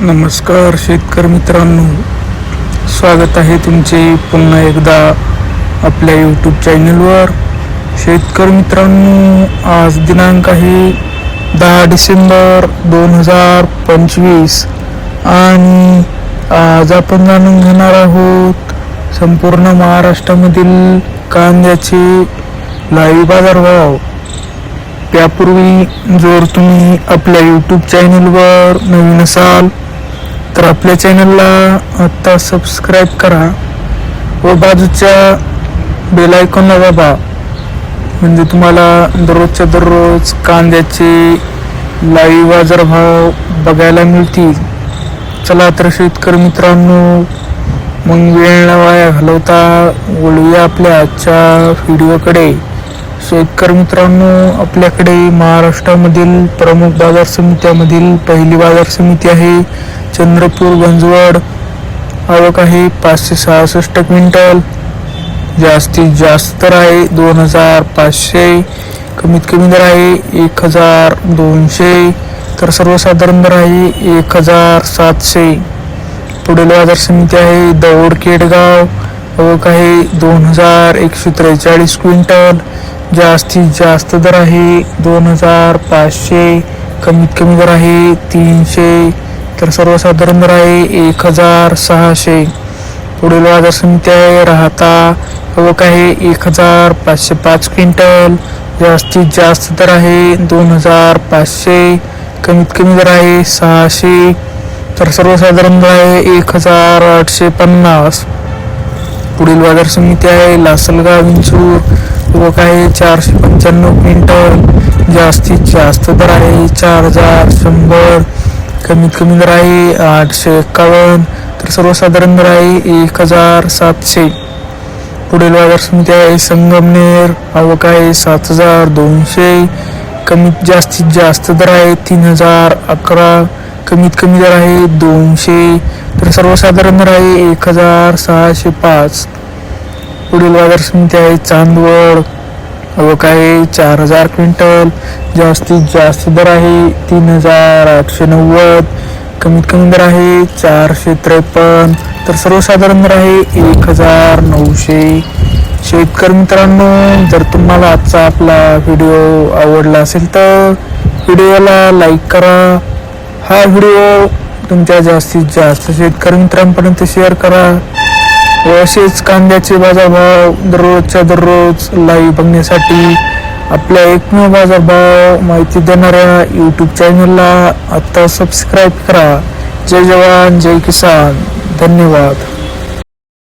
नमस्कार शेतकरी मित्रांनो. स्वागत आहे तुमचे पुन्हा एकदा आपल्या यूट्यूब चॅनलवर शेतकरी मित्रांनो आज दिनांक आहे दहा डिसेंबर दोन हजार पंचवीस आणि आज आपण जाणून घेणार आहोत संपूर्ण महाराष्ट्रामधील कांद्याचे लाईव्ह बाजारभाव. त्यापूर्वी जर तुम्ही आपल्या यूट्यूब चॅनलवर नवीन असाल तर आपल्या चॅनलला आत्ता सबस्क्राईब करा. व बाजूच्या बेल आयकॉनला दाबा. म्हणजे तुम्हाला दररोजच्या दररोज कांद्याचे लाईव्ह बाजारभाव बघायला मिळतील. चला तर शेतकरी मित्रांनो मग वेळ वाया घालवता वळूया आपल्या आजच्या व्हिडिओकडे शेतकरी मित्रांनो आपल्याकडे महाराष्ट्रामधील प्रमुख बाजार समित्यामधील पहिली बाजार समिती आहे चंद्रपूर गंजवड. आवक आहे पाचशे सहासष्ट क्विंटल. जास्तीत जास्त दर आहे दोन हजार पाचशे. कमीत कमी दर आहे एक हजार दोनशे. तर सर्वसाधारण दर आहे एक हजार सातशे. पुढील बाजार समिती आहे दौड केडगाव. आवक आहे दोन हजार एकशे त्रेचाळीस क्विंटल. जास्तीत जास्त दर आहे. दोन हजार पाचशे कमीत कमी दर आहे तीनशे तर सर्वसाधारण दर आहे एक हजार सहाशे. पुढील बाजार समिती आहे राहता आवक आहे एक हजार पाचशे पाच क्विंटल. जास्तीत जास्त दर आहे दोन हजार पाचशे कमीत कमी दर आहे सहाशे तर सर्वसाधारण दर आहे एक हजार आठशे पन्नास. पुढील बाजार समिती आहे लासलगाव विंचूर व आहे चारशे पंच्याण्णव क्विंटल. जास्तीत जास्त दर आहे चार हजार शंभर. कमीत कमी दर आहे आठशे एक्कावन्न. तर सर्वसाधारण दर आहे एक हजार सातशे. पुढील बाजार समिती आहे संगमनेर. आवक आहे सात हजार दोनशे. कमीत जास्तीत जास्त दर आहे तीन हजार अकरा. कमीत कमी दर आहे दोनशे. तर सर्वसाधारण दर आहे एक हजार सहाशे पाच. पुढील बाजार समिती आहे चांदवड व काही चार हजार क्विंटल जास्तीत जास्त दर आहे तीन हजार आठशे नव्वद कमीत कमी दर आहे चारशे त्रेपन्न तर सर्वसाधारण दर आहे एक हजार नऊशे. शेतकरी मित्रांनो जर तुम्हाला आजचा आपला व्हिडिओ आवडला असेल तर व्हिडिओला लाईक करा. हा व्हिडिओ तुमच्या जास्तीत जास्त शेतकरी मित्रांपर्यंत शेअर करा. व असेच कांद्याचे बाजारभाव दररोजच्या दररोज लाईव्ह बघण्यासाठी आपल्या एकमेव बाजारभाव माहिती देणाऱ्या यूट्यूब चॅनलला आत्ता सबस्क्राईब करा. जय जवान जय किसान. धन्यवाद.